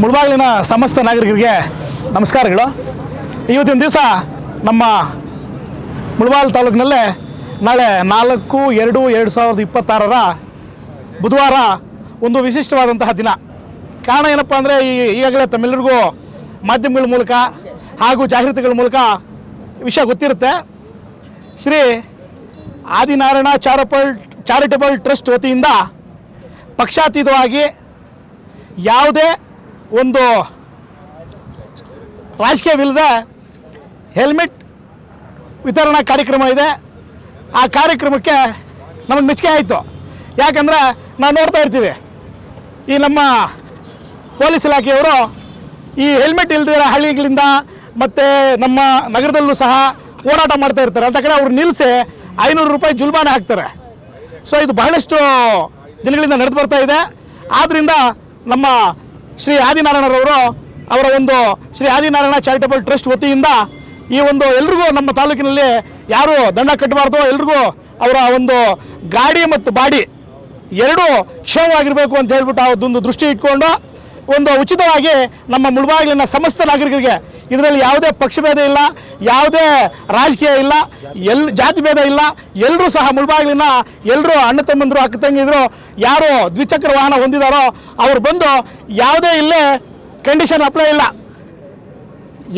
ಮುಳಬಾಗಿಲಿನ ಸಮಸ್ತ ನಾಗರಿಕರಿಗೆ ನಮಸ್ಕಾರಗಳು. ಇವತ್ತಿನ ದಿವಸ ನಮ್ಮ ಮುಳಬಾಗಿಲು ತಾಲೂಕಿನಲ್ಲೇ ನಾಳೆ ನಾಲ್ಕು, ಎರಡು ಎರಡು ಸಾವಿರದ ಇಪ್ಪತ್ತಾರರ ಬುಧವಾರ ಒಂದು ವಿಶಿಷ್ಟವಾದಂತಹ ದಿನ. ಕಾರಣ ಏನಪ್ಪ ಅಂದರೆ ಈ ಈಗಾಗಲೇ ತಮ್ಮೆಲ್ಲರಿಗೂ ಮಾಧ್ಯಮಗಳ ಮೂಲಕ ಹಾಗೂ ಜಾಹೀರಾತುಗಳ ಮೂಲಕ ವಿಷಯ ಗೊತ್ತಿರುತ್ತೆ. ಶ್ರೀ ಆದಿನಾರಾಯಣ ಚಾರಪಲ್ ಚಾರಿಟಬಲ್ ಟ್ರಸ್ಟ್ ವತಿಯಿಂದ ಪಕ್ಷಾತೀತವಾಗಿ ಯಾವುದೇ ಒಂದು ರಾಜಕೀಯವಿಲ್ಲದೆ ಹೆಲ್ಮೆಟ್ ವಿತರಣಾ ಕಾರ್ಯಕ್ರಮ ಇದೆ. ಆ ಕಾರ್ಯಕ್ರಮಕ್ಕೆ ನಮಗೆ ಮೆಚ್ಚುಗೆ ಆಯಿತು. ಯಾಕಂದರೆ ನಾವು ನೋಡ್ತಾ ಇರ್ತೀವಿ, ಈ ನಮ್ಮ ಪೊಲೀಸ್ ಇಲಾಖೆಯವರು ಈ ಹೆಲ್ಮೆಟ್ ಇಲ್ಲದಿರೋ ಹಳ್ಳಿಗಳಿಂದ ಮತ್ತು ನಮ್ಮ ನಗರದಲ್ಲೂ ಸಹ ಓಡಾಟ ಮಾಡ್ತಾ ಇರ್ತಾರೆ. ಅಂತ ಕಡೆ ಅವ್ರು ನಿಲ್ಲಿಸಿ ಐನೂರು ರೂಪಾಯಿ ಜುಲ್ಮಾನೆ ಹಾಕ್ತಾರೆ. ಸೊ ಇದು ಬಹಳಷ್ಟು ದಿನಗಳಿಂದ ನಡೆದು ಬರ್ತಾ ಇದೆ. ಆದ್ದರಿಂದ ನಮ್ಮ ಶ್ರೀ ಆದಿನಾರಾಯಣರವರು ಅವರ ಒಂದು ಶ್ರೀ ಆದಿನಾರಾಯಣ ಚಾರಿಟಬಲ್ ಟ್ರಸ್ಟ್ ವತಿಯಿಂದ ಈ ಒಂದು ಎಲ್ರಿಗೂ ನಮ್ಮ ತಾಲೂಕಿನಲ್ಲಿ ಯಾರು ದಂಡ ಕಟ್ಟಬಾರ್ದು ಎಲ್ರಿಗೂ ಅವರ ಒಂದು ಗಾಡಿ ಮತ್ತು ಬಾಡಿ ಎರಡೂ ಕ್ಷೇಮವಾಗಿರಬೇಕು ಅಂತ ಹೇಳ್ಬಿಟ್ಟು ಅದೊಂದು ದೃಷ್ಟಿ ಇಟ್ಕೊಂಡು ಒಂದು ಉಚಿತವಾಗಿ ನಮ್ಮ ಮುಳಬಾಗಿಲಿನ ಸಮಸ್ತ ನಾಗರಿಕರಿಗೆ ಇದರಲ್ಲಿ ಯಾವುದೇ ಪಕ್ಷಭೇದ ಇಲ್ಲ, ಯಾವುದೇ ರಾಜಕೀಯ ಇಲ್ಲ, ಎಲ್ ಜಾತಿ ಭೇದ ಇಲ್ಲ ಎಲ್ಲರೂ ಸಹ ಮುಳಬಾಗಿಲಿನ ಎಲ್ಲರೂ ಅಣ್ಣ ತಮ್ಮಂದರು, ಅಕ್ಕ ತಂಗಿದ್ರು, ಯಾರು ದ್ವಿಚಕ್ರ ವಾಹನ ಹೊಂದಿದಾರೋ ಅವ್ರು ಬಂದು ಯಾವುದೇ ಇಲ್ಲೇ ಕಂಡೀಷನ್ ಅಪ್ಲೈ ಇಲ್ಲ.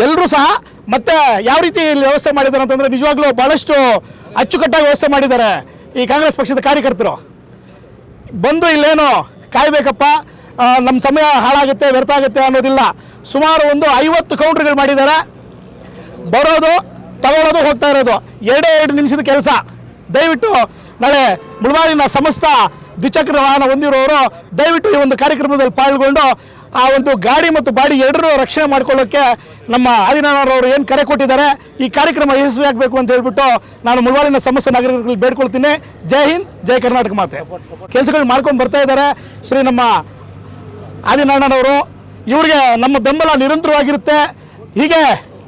ಎಲ್ಲರೂ ಸಹ ಮತ್ತೆ ಯಾವ ರೀತಿ ಇಲ್ಲಿ ವ್ಯವಸ್ಥೆ ಮಾಡಿದ್ದಾರೆ ಅಂತಂದರೆ ನಿಜವಾಗ್ಲೂ ಭಾಳಷ್ಟು ಅಚ್ಚುಕಟ್ಟಾಗಿ ವ್ಯವಸ್ಥೆ ಮಾಡಿದ್ದಾರೆ ಈ ಕಾಂಗ್ರೆಸ್ ಪಕ್ಷದ ಕಾರ್ಯಕರ್ತರು. ಬಂದು ಇಲ್ಲೇನು ಕಾಯ್ಬೇಕಪ್ಪ ನಮ್ಮ ಸಮಯ ಹಾಳಾಗುತ್ತೆ ವ್ಯರ್ಥ ಆಗುತ್ತೆ ಅನ್ನೋದಿಲ್ಲ. ಸುಮಾರು ಒಂದು ಐವತ್ತು ಕೌಂಟ್ರ್ಗಳು ಮಾಡಿದ್ದಾರೆ. ಬರೋದು ತಗೊಳ್ಳೋದು ಹೋಗ್ತಾ ಇರೋದು. ಎರಡೇ ಎರಡು ನಿಮಿಷದ ಕೆಲಸ. ದಯವಿಟ್ಟು ನಾಳೆ ಮುಳಬಾಗಿಲಿನ ಸಮಸ್ತ ದ್ವಿಚಕ್ರ ವಾಹನ ಹೊಂದಿರೋರು ದಯವಿಟ್ಟು ಈ ಒಂದು ಕಾರ್ಯಕ್ರಮದಲ್ಲಿ ಪಾಲ್ಗೊಂಡು ಆ ಒಂದು ಗಾಡಿ ಮತ್ತು ಬಾಡಿ ಎರಡರೂ ರಕ್ಷಣೆ ಮಾಡ್ಕೊಳ್ಳೋಕ್ಕೆ ನಮ್ಮ ಆದಿನಾರಾಯಣರವರು ಏನು ಕರೆ ಕೊಟ್ಟಿದ್ದಾರೆ, ಈ ಕಾರ್ಯಕ್ರಮ ಯಶಸ್ವಿ ಆಗಬೇಕು ಅಂತ ಹೇಳ್ಬಿಟ್ಟು ನಾನು ಮುಳುವಾರಿನ ಸಮಸ್ತ ನಾಗರಿಕರಲ್ಲಿ ಬೇಡ್ಕೊಳ್ತೀನಿ. ಜೈ ಹಿಂದ್, ಜೈ ಕರ್ನಾಟಕ ಮಾತೆ. ಕೆಲಸಗಳು ಮಾಡ್ಕೊಂಡು ಬರ್ತಾ ಇದ್ದಾರೆ. ಶ್ರೀ ನಮ್ಮ ಆದಿನಾರಾಯಣನವರು, ಇವರಿಗೆ ನಮ್ಮ ಬೆಂಬಲ ನಿರಂತರವಾಗಿರುತ್ತೆ. ಹೀಗೆ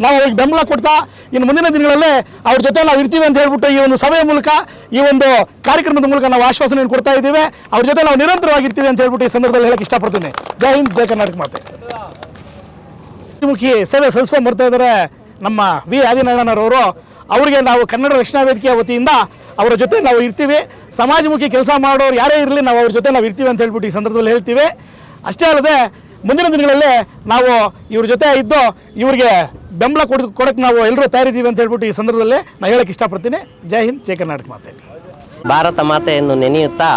ನಾವು ಅವ್ರಿಗೆ ಬೆಂಬಲ ಕೊಡ್ತಾ ಇನ್ನು ಮುಂದಿನ ದಿನಗಳಲ್ಲಿ ಅವ್ರ ಜೊತೆ ನಾವು ಇರ್ತೀವಿ ಅಂತ ಹೇಳ್ಬಿಟ್ಟು ಈ ಒಂದು ಸಭೆಯ ಮೂಲಕ, ಈ ಒಂದು ಕಾರ್ಯಕ್ರಮದ ಮೂಲಕ ನಾವು ಆಶ್ವಾಸನೆಯನ್ನು ಕೊಡ್ತಾ ಇದ್ದೀವಿ. ಅವ್ರ ಜೊತೆ ನಾವು ನಿರಂತರವಾಗಿರ್ತೀವಿ ಅಂತ ಹೇಳ್ಬಿಟ್ಟು ಈ ಸಂದರ್ಭದಲ್ಲಿ ಹೇಳಕ್ಕೆ ಇಷ್ಟಪಡ್ತೀನಿ. ಜೈ ಹಿಂದ್, ಜೈ ಕರ್ನಾಟಕ ಮಾತೆ. ಮುಖಿ ಸೇವೆ ಸಲ್ಲಿಸ್ಕೊಂಡು ಬರ್ತಾ ಇದ್ದಾರೆ ನಮ್ಮ ವಿ ಆದಿನಾರಾಯಣರವರು ಅವರಿಗೆ ನಾವು ಕನ್ನಡ ರಕ್ಷಣಾ ವೇದಿಕೆಯ ವತಿಯಿಂದ ಅವರ ಜೊತೆ ನಾವು ಇರ್ತೀವಿ. ಸಮಾಜಮುಖಿ ಕೆಲಸ ಮಾಡೋರು ಯಾರೇ ಇರಲಿ ನಾವು ಅವ್ರ ಜೊತೆ ನಾವು ಇರ್ತೀವಿ ಅಂತ ಹೇಳ್ಬಿಟ್ಟು ಈ ಸಂದರ್ಭದಲ್ಲಿ ಹೇಳ್ತೀವಿ. ಅಷ್ಟೇ ಅಲ್ಲದೆ ಮುಂದಿನ ದಿನಗಳಲ್ಲಿ ನಾವು ಇವ್ರ ಜೊತೆ ಇದ್ದು ಇವರಿಗೆ ಬೆಂಬಲ ಕೊಡಕ್ಕೆ ಕೊಡೋಕ್ಕೆ ನಾವು ಎಲ್ಲರೂ ತಯಾರಿದ್ದೀವಿ ಅಂತ ಹೇಳ್ಬಿಟ್ಟು ಈ ಸಂದರ್ಭದಲ್ಲಿ ನಾನು ಹೇಳಕ್ಕೆ ಇಷ್ಟಪಡ್ತೀನಿ. ಜೈ ಹಿಂದ್, ಜೈ ಕರ್ನಾಟಕ ಮಾತೆ. ಭಾರತ ಮಾತೆಯನ್ನು ನೆನೆಯುತ್ತಾ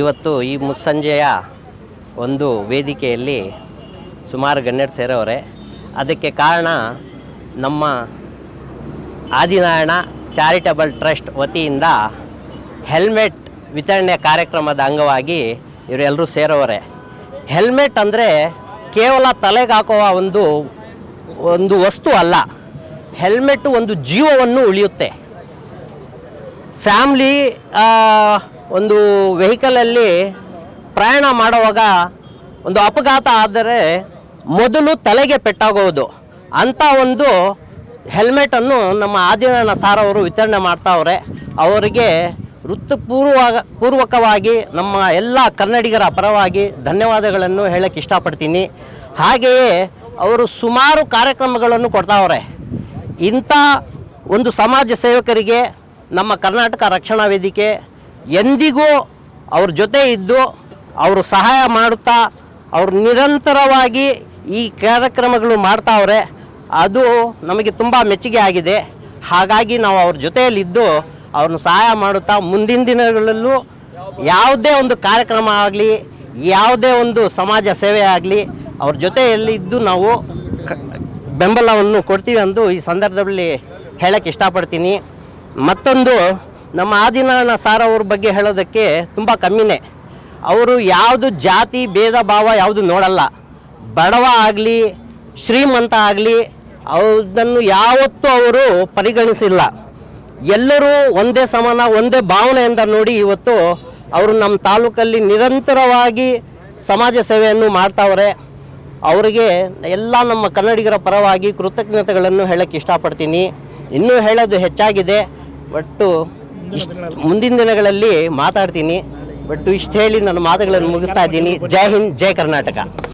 ಇವತ್ತು ಈ ಮುಸ್ಸಂಜೆಯ ಒಂದು ವೇದಿಕೆಯಲ್ಲಿ ಸುಮಾರು ಗಣ್ಯರು ಸೇರೋರೆ. ಅದಕ್ಕೆ ಕಾರಣ ನಮ್ಮ ಆದಿನಾರಾಯಣ ಚಾರಿಟಬಲ್ ಟ್ರಸ್ಟ್ ವತಿಯಿಂದ ಹೆಲ್ಮೆಟ್ ವಿತರಣೆ ಕಾರ್ಯಕ್ರಮದ ಅಂಗವಾಗಿ ಇವರೆಲ್ಲರೂ ಸೇರೋರೆ. ಹೆಲ್ಮೆಟ್ ಅಂದರೆ ಕೇವಲ ತಲೆಗೆ ಹಾಕುವ ಒಂದು ಒಂದು ವಸ್ತು ಅಲ್ಲ. ಹೆಲ್ಮೆಟ್ ಒಂದು ಜೀವವನ್ನು ಉಳಿಯುತ್ತೆ. ಫ್ಯಾಮ್ಲಿ ಒಂದು ವೆಹಿಕಲಲ್ಲಿ ಪ್ರಯಾಣ ಮಾಡುವಾಗ ಒಂದು ಅಪಘಾತ ಆದರೆ ಮೊದಲು ತಲೆಗೆ ಪೆಟ್ಟಾಗೋದು ಅಂಥ ಒಂದು ಹೆಲ್ಮೆಟನ್ನು ನಮ್ಮ ಆದಿನಾರಾಯಣ ಸಾರ್ ಅವರು ವಿತರಣೆ ಮಾಡ್ತಾವ್ರೆ. ಅವರಿಗೆ ವೃತ್ತಪೂರ್ವ ಪೂರ್ವಕವಾಗಿ ನಮ್ಮ ಎಲ್ಲ ಕನ್ನಡಿಗರ ಪರವಾಗಿ ಧನ್ಯವಾದಗಳನ್ನು ಹೇಳಕ್ಕೆ ಇಷ್ಟಪಡ್ತೀನಿ. ಹಾಗೆಯೇ ಅವರು ಸುಮಾರು ಕಾರ್ಯಕ್ರಮಗಳನ್ನು ಕೊಡ್ತಾವ್ರೆ. ಇಂಥ ಒಂದು ಸಮಾಜ ಸೇವಕರಿಗೆ, ನಮ್ಮ ಕರ್ನಾಟಕ ರಕ್ಷಣಾ ವೇದಿಕೆ ಎಂದಿಗೂ ಅವ್ರ ಜೊತೆ ಇದ್ದು ಅವರು ಸಹಾಯ ಮಾಡುತ್ತಾ, ಅವರು ನಿರಂತರವಾಗಿ ಈ ಕಾರ್ಯಕ್ರಮಗಳು ಮಾಡ್ತಾವ್ರೆ. ಅದು ನಮಗೆ ತುಂಬ ಮೆಚ್ಚುಗೆ ಆಗಿದೆ. ಹಾಗಾಗಿ ನಾವು ಅವ್ರ ಜೊತೆಯಲ್ಲಿದ್ದು ಅವ್ರನ್ನ ಸಹಾಯ ಮಾಡುತ್ತಾ ಮುಂದಿನ ದಿನಗಳಲ್ಲೂ ಯಾವುದೇ ಒಂದು ಕಾರ್ಯಕ್ರಮ ಆಗಲಿ, ಯಾವುದೇ ಒಂದು ಸಮಾಜ ಸೇವೆ ಆಗಲಿ, ಅವ್ರ ಜೊತೆಯಲ್ಲಿ ಇದ್ದು ನಾವು ಬೆಂಬಲವನ್ನು ಕೊಡ್ತೀವಿ ಎಂದು ಈ ಸಂದರ್ಭದಲ್ಲಿ ಹೇಳಕ್ಕೆ ಇಷ್ಟಪಡ್ತೀನಿ. ಮತ್ತೊಂದು, ನಮ್ಮ ಆದಿನಾರಾಯಣ ಸಾರ್ ಅವ್ರ ಬಗ್ಗೆ ಹೇಳೋದಕ್ಕೆ ತುಂಬ ಕಮ್ಮಿನೇ. ಅವರು ಯಾವುದು ಜಾತಿ, ಭೇದ, ಭಾವ ಯಾವುದು ನೋಡಲ್ಲ. ಬಡವ ಆಗಲಿ, ಶ್ರೀಮಂತ ಆಗಲಿ ಅದನ್ನು ಯಾವತ್ತೂ ಅವರು ಪರಿಗಣಿಸಿಲ್ಲ. ಎಲ್ಲರೂ ಒಂದೇ ಸಮಾನ, ಒಂದೇ ಭಾವನೆಯಿಂದ ನೋಡಿ ಇವತ್ತು ಅವರು ನಮ್ಮ ತಾಲೂಕಲ್ಲಿ ನಿರಂತರವಾಗಿ ಸಮಾಜ ಸೇವೆಯನ್ನು ಮಾಡ್ತಾವ್ರೆ. ಅವರಿಗೆ ಎಲ್ಲ ನಮ್ಮ ಕನ್ನಡಿಗರ ಪರವಾಗಿ ಕೃತಜ್ಞತೆಗಳನ್ನು ಹೇಳಕ್ಕೆ ಇಷ್ಟಪಡ್ತೀನಿ. ಇನ್ನೂ ಹೇಳೋದು ಹೆಚ್ಚಾಗಿದೆ ಒಟ್ಟು ಮುಂದಿನ ದಿನಗಳಲ್ಲಿ ಮಾತಾಡ್ತೀನಿ. ಬಟ್ ಇಷ್ಟು ಹೇಳಿ ನನ್ನ ಮಾತುಗಳನ್ನು ಮುಗಿಸ್ತಾ ಇದ್ದೀನಿ. ಜೈ ಹಿಂದ್, ಜೈ ಕರ್ನಾಟಕ.